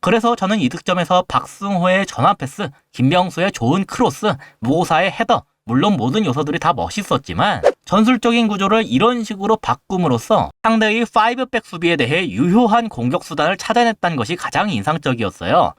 그래서 저는 이 득점에서 박승호의 전환 패스, 김명수의 좋은 크로스, 무고사의 헤더, 물론 모든 요소들이 다 멋있었지만 전술적인 구조를 이런 식으로 바꿈으로써 상대의 5백 수비에 대해 유효한 공격 수단을 찾아냈다는 것이 가장 인상적이었어요.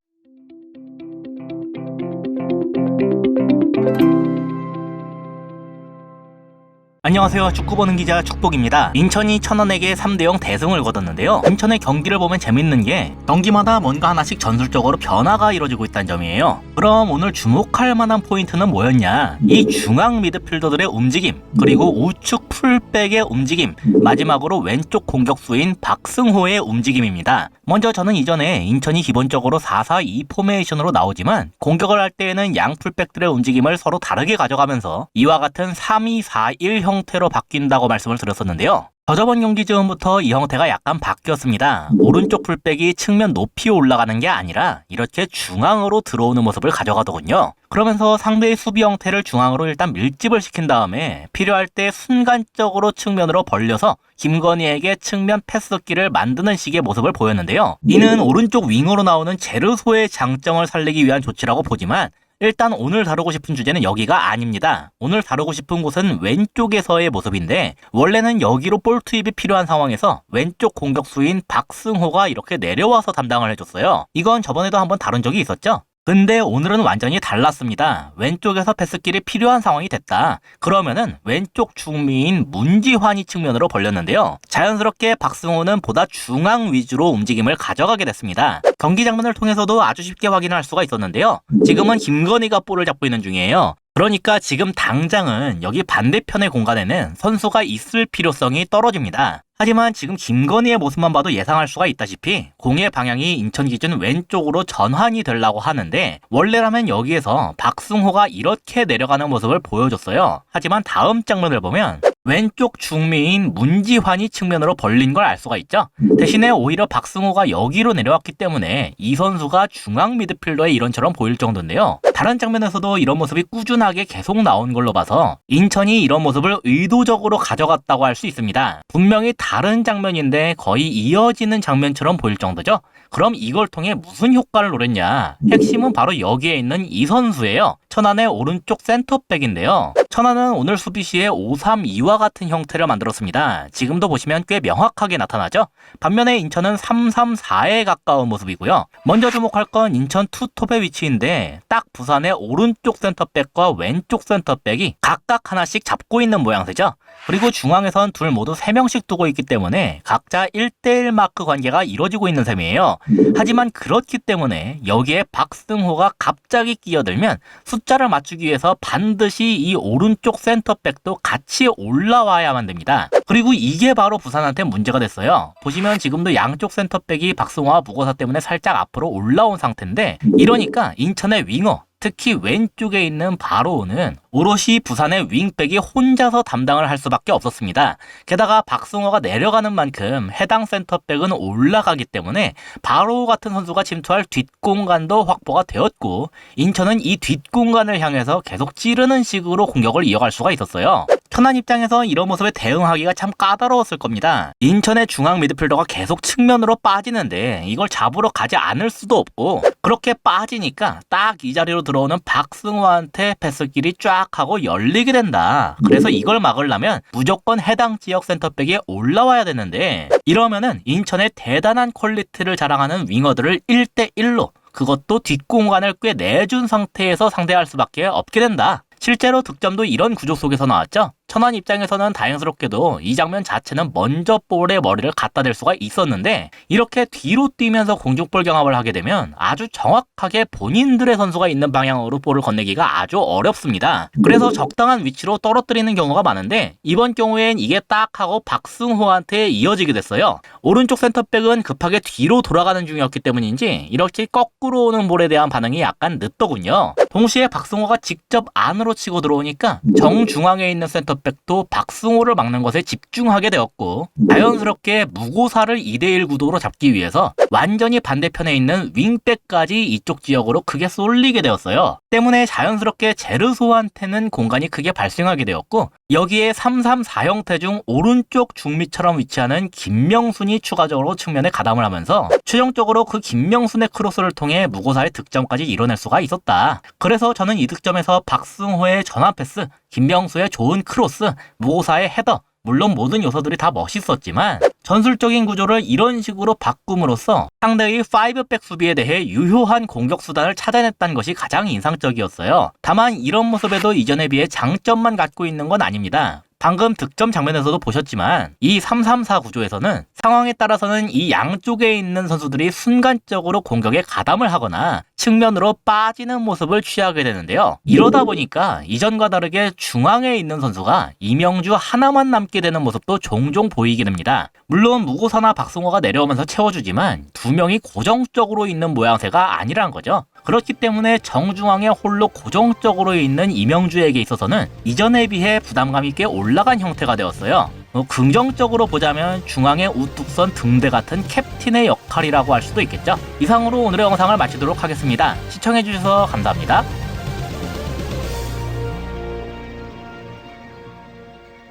안녕하세요. 축구 보는 기자 축복입니다. 인천이 천안에게 3대0 대승을 거뒀는데요. 인천의 경기를 보면 재밌는 게 경기마다 뭔가 하나씩 전술적으로 변화가 이루어지고 있다는 점이에요. 그럼 오늘 주목할 만한 포인트는 뭐였냐? 이 중앙 미드필더들의 움직임, 그리고 우측 풀백의 움직임, 마지막으로 왼쪽 공격수인 박승호의 움직임입니다. 먼저 저는 이전에 인천이 기본적으로 4-4-2 포메이션으로 나오지만 공격을 할 때에는 양 풀백들의 움직임을 서로 다르게 가져가면서 이와 같은 3-2-4-1 형 태로 바뀐다고 말씀을 드렸었는데요. 저저번 경기 즈음부터 이 형태가 약간 바뀌었습니다. 오른쪽 풀백이 측면 높이 올라가는 게 아니라 이렇게 중앙으로 들어오는 모습을 가져가더군요. 그러면서 상대의 수비 형태를 중앙으로 일단 밀집을 시킨 다음에 필요할 때 순간적으로 측면으로 벌려서 김건희에게 측면 패스기를 만드는 식의 모습을 보였는데요. 이는 오른쪽 윙으로 나오는 제르소의 장점을 살리기 위한 조치라고 보지만 일단 오늘 다루고 싶은 주제는 여기가 아닙니다. 오늘 다루고 싶은 곳은 왼쪽에서의 모습인데 원래는 여기로 볼 투입이 필요한 상황에서 왼쪽 공격수인 박승호가 이렇게 내려와서 담당을 해줬어요. 이건 저번에도 한번 다룬 적이 있었죠? 근데 오늘은 완전히 달랐습니다. 왼쪽에서 패스길이 필요한 상황이 됐다. 그러면은 왼쪽 중미인 문지환이 측면으로 벌렸는데요. 자연스럽게 박승호는 보다 중앙 위주로 움직임을 가져가게 됐습니다. 경기 장면을 통해서도 아주 쉽게 확인할 수가 있었는데요. 지금은 김건희가 볼을 잡고 있는 중이에요. 그러니까 지금 당장은 여기 반대편의 공간에는 선수가 있을 필요성이 떨어집니다. 하지만 지금 김건희의 모습만 봐도 예상할 수가 있다시피 공의 방향이 인천 기준 왼쪽으로 전환이 되려고 하는데 원래라면 여기에서 박승호가 이렇게 내려가는 모습을 보여줬어요. 하지만 다음 장면을 보면 왼쪽 중미인 문지환이 측면으로 벌린 걸 알 수가 있죠. 대신에 오히려 박승호가 여기로 내려왔기 때문에 이 선수가 중앙 미드필더의 이런처럼 보일 정도인데요. 다른 장면에서도 이런 모습이 꾸준하게 계속 나온 걸로 봐서 인천이 이런 모습을 의도적으로 가져갔다고 할 수 있습니다. 분명히 다른 장면인데 거의 이어지는 장면처럼 보일 정도죠. 그럼 이걸 통해 무슨 효과를 노렸냐? 핵심은 바로 여기에 있는 이 선수예요. 천안의 오른쪽 센터백인데요. 천안은 오늘 수비 시에 5-3-2와 같은 형태를 만들었습니다. 지금도 보시면 꽤 명확하게 나타나죠? 반면에 인천은 3-3-4에 가까운 모습이고요. 먼저 주목할 건 인천 투톱의 위치인데 딱 부산의 오른쪽 센터백과 왼쪽 센터백이 각각 하나씩 잡고 있는 모양새죠. 그리고 중앙에선 둘 모두 3명씩 두고 있기 때문에 각자 1대1 마크 관계가 이루어지고 있는 셈이에요. 하지만 그렇기 때문에 여기에 박승호가 갑자기 끼어들면 숫자를 맞추기 위해서 반드시 이 오른쪽 센터백도 같이 올라와야만 됩니다. 그리고 이게 바로 부산한테 문제가 됐어요. 보시면 지금도 양쪽 센터백이 박승호와 무고사 때문에 살짝 앞으로 올라온 상태인데 이러니까 인천의 윙어 특히 왼쪽에 있는 바로우는 오롯이 부산의 윙백이 혼자서 담당을 할 수밖에 없었습니다. 게다가 박승호가 내려가는 만큼 해당 센터백은 올라가기 때문에 바로우 같은 선수가 침투할 뒷공간도 확보가 되었고 인천은 이 뒷공간을 향해서 계속 찌르는 식으로 공격을 이어갈 수가 있었어요. 천안 입장에서 이런 모습에 대응하기가 참 까다로웠을 겁니다. 인천의 중앙 미드필더가 계속 측면으로 빠지는데 이걸 잡으러 가지 않을 수도 없고 그렇게 빠지니까 딱 이 자리로 들어오는 박승호한테 패스길이 쫙 하고 열리게 된다. 그래서 이걸 막으려면 무조건 해당 지역 센터백에 올라와야 되는데 이러면은 인천의 대단한 퀄리티를 자랑하는 윙어들을 1대1로 그것도 뒷공간을 꽤 내준 상태에서 상대할 수밖에 없게 된다. 실제로 득점도 이런 구조 속에서 나왔죠. 천안 입장에서는 다행스럽게도 이 장면 자체는 먼저 볼에 머리를 갖다 댈 수가 있었는데 이렇게 뒤로 뛰면서 공중볼 경합을 하게 되면 아주 정확하게 본인들의 선수가 있는 방향으로 볼을 건네기가 아주 어렵습니다. 그래서 적당한 위치로 떨어뜨리는 경우가 많은데 이번 경우엔 이게 딱 하고 박승호한테 이어지게 됐어요. 오른쪽 센터백은 급하게 뒤로 돌아가는 중이었기 때문인지 이렇게 거꾸로 오는 볼에 대한 반응이 약간 늦더군요. 동시에 박승호가 직접 안으로 치고 들어오니까 정중앙에 있는 센터 백도 박승호를 막는 것에 집중하게 되었고 자연스럽게 무고사를 2대1 구도로 잡기 위해서 완전히 반대편에 있는 윙백까지 이쪽 지역으로 크게 쏠리게 되었어요. 때문에 자연스럽게 제르소한테는 공간이 크게 발생하게 되었고 여기에 334 형태 중 오른쪽 중미처럼 위치하는 김명순이 추가적으로 측면에 가담을 하면서 최종적으로 그 김명순의 크로스를 통해 무고사의 득점까지 이뤄낼 수가 있었다. 그래서 저는 이 득점에서 박승호의 전화 패스, 김명수의 좋은 크로스, 무고사의 헤더, 물론 모든 요소들이 다 멋있었지만 전술적인 구조를 이런 식으로 바꿈으로써 상대의 5백 수비에 대해 유효한 공격 수단을 찾아냈다는 것이 가장 인상적이었어요. 다만 이런 모습에도 이전에 비해 장점만 갖고 있는 건 아닙니다. 방금 득점 장면에서도 보셨지만 이 334 구조에서는 상황에 따라서는 이 양쪽에 있는 선수들이 순간적으로 공격에 가담을 하거나 측면으로 빠지는 모습을 취하게 되는데요. 이러다 보니까 이전과 다르게 중앙에 있는 선수가 이명주 하나만 남게 되는 모습도 종종 보이게 됩니다. 물론 무고사나 박승호가 내려오면서 채워주지만 두 명이 고정적으로 있는 모양새가 아니란 거죠. 그렇기 때문에 정중앙에 홀로 고정적으로 있는 이명주에게 있어서는 이전에 비해 부담감이 꽤 올라간 형태가 되었어요. 어, 긍정적으로 보자면 중앙의 우뚝선 등대 같은 캡틴의 역할이라고 할 수도 있겠죠. 이상으로 오늘의 영상을 마치도록 하겠습니다. 시청해주셔서 감사합니다.